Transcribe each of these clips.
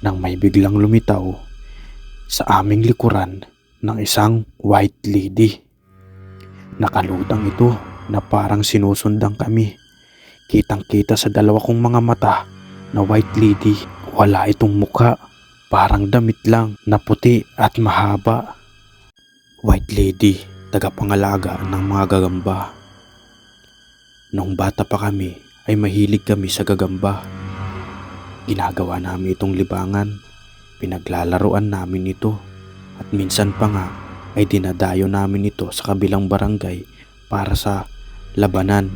nang may biglang lumitaw sa aming likuran ng isang white lady. Nakalutang ito na parang sinusundan kami. Kitang kita sa dalawa kong mga mata na white lady. Wala itong mukha. Parang damit lang na puti at mahaba. White lady, tagapangalaga ng mga gagamba. Nung bata pa kami ay mahilig kami sa gagamba. Ginagawa namin itong libangan. Pinaglalaruan namin ito. At minsan pa nga ay dinadayo namin ito sa kabilang barangay para sa labanan.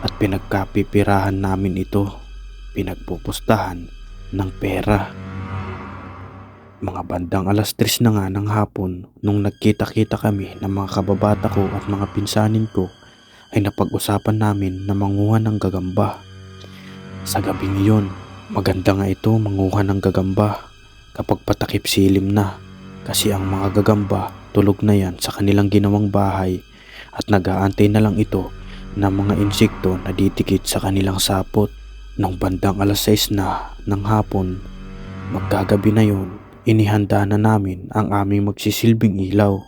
At pinagkapipirahan namin ito. Pinagpupustahan ng pera. Mga bandang alas 3 na nga ng hapon nung nagkita-kita kami ng mga kababata ko at mga pinsanin ko ay napag-usapan namin na manguha ng gagamba. Sa gabing iyon, maganda nga ito manguha ng gagamba kapag patakip silim na kasi ang mga gagamba tulog na yan sa kanilang ginawang bahay at nag-aantay na lang ito ng mga insekto na ditikit sa kanilang sapot. Nung bandang alas 6 na ng hapon, magkagabi na yon, inihanda na namin ang aming magsisilbing ilaw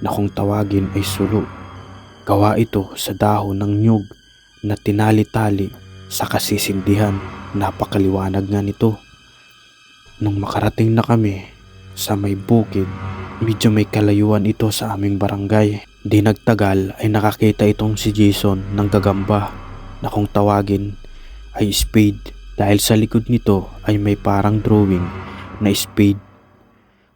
na kung tawagin ay sulo. Gawa ito sa dahon ng nyug na tinali-tali sa kasisindihan. Napakaliwanag nga nito. Nung makarating na kami sa may bukid, medyo may kalayuan ito sa aming barangay. Di nagtagal ay nakakita itong si Jason ng gagamba na kung tawagin ay spade dahil sa likod nito ay may parang drawing na spade.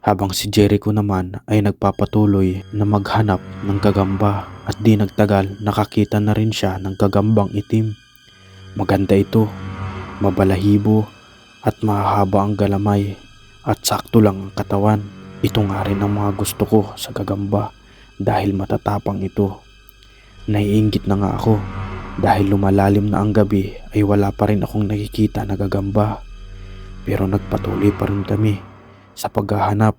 Habang si Jericho naman ay nagpapatuloy na maghanap ng gagamba at di nagtagal nakakita na rin siya ng gagambang itim. Maganda ito, mabalahibo at mahahaba ang galamay at sakto lang ang katawan. Ito nga rin ang mga gusto ko sa gagamba dahil matatapang ito. Naiingit na nga ako dahil lumalalim na ang gabi ay wala pa rin akong nakikita na gagamba. Pero nagpatuloy pa rin kami sa paghahanap.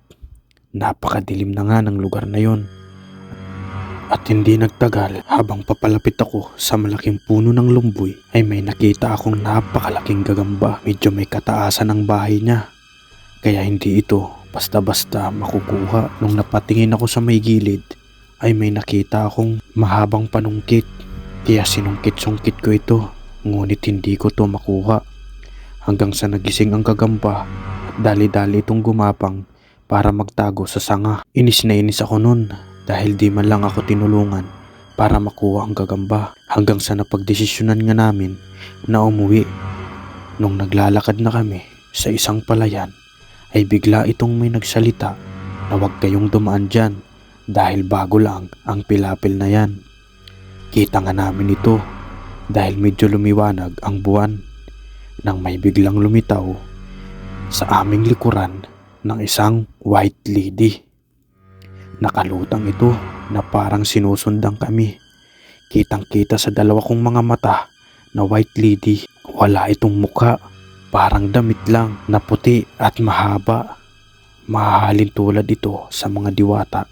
Napakadilim na nga ng lugar na yon. At hindi nagtagal habang papalapit ako sa malaking puno ng lumboy ay may nakita akong napakalaking gagamba. Medyo may kataasan ang bahay niya. Kaya hindi ito basta-basta makukuha. Nung napatingin ako sa may gilid ay may nakita akong mahabang panungkit. Kaya sinungkit-sungkit ko ito. Ngunit hindi ko to makuha. Hanggang sa nagising ang gagamba at dali-dali itong gumapang para magtago sa sanga. Inis na inis ako nun dahil di man lang ako tinulungan para makuha ang gagamba hanggang sa napagdesisyonan nga namin na umuwi. Nung naglalakad na kami sa isang palayan ay bigla itong may nagsalita na huwag kayong dumaan dyan dahil bago lang ang pilapil na yan. Kita nga namin ito dahil medyo lumiwanag ang buwan nang may biglang lumitaw sa aming likuran ng isang white lady. Nakalutang ito na parang sinusundan kami. Kitang kita sa dalawa kong mga mata na white lady. Wala itong mukha. Parang damit lang na puti at mahaba. Mahahalin tulad ito sa mga diwata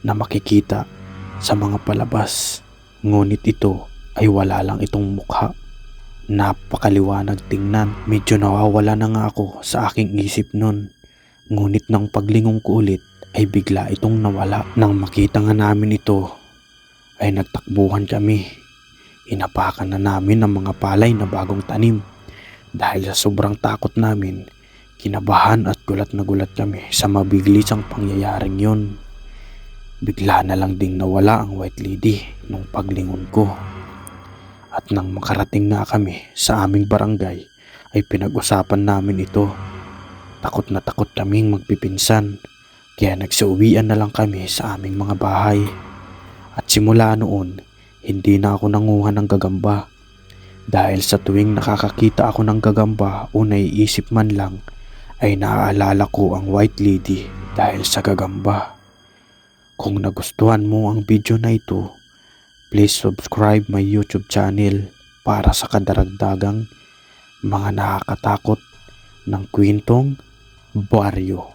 na makikita sa mga palabas. Ngunit ito ay wala lang itong mukha. Napakaliwanag tingnan. Medyo nawawala na nga ako sa aking isip nun. Ngunit nang paglingon ko ulit ay bigla itong nawala. Nang makita nga namin ito ay nagtakbuhan kami. Inapakan na namin ang mga palay na bagong tanim. Dahil sa sobrang takot namin, kinabahan at gulat na gulat kami sa mabilisang pangyayaring yon. Bigla na lang ding nawala ang white lady nung paglingon ko. At nang makarating na kami sa aming barangay ay pinag-usapan namin ito. Takot na takot kaming magpipinsan kaya nagsiuwian na lang kami sa aming mga bahay. At simula noon, hindi na ako nanguha ng gagamba. Dahil sa tuwing nakakakita ako ng gagamba o naiisip man lang, ay naaalala ko ang white lady dahil sa gagamba. Kung nagustuhan mo ang video na ito, please subscribe my YouTube channel para sa kadaragdagang mga nakakatakot ng kwentong baryo.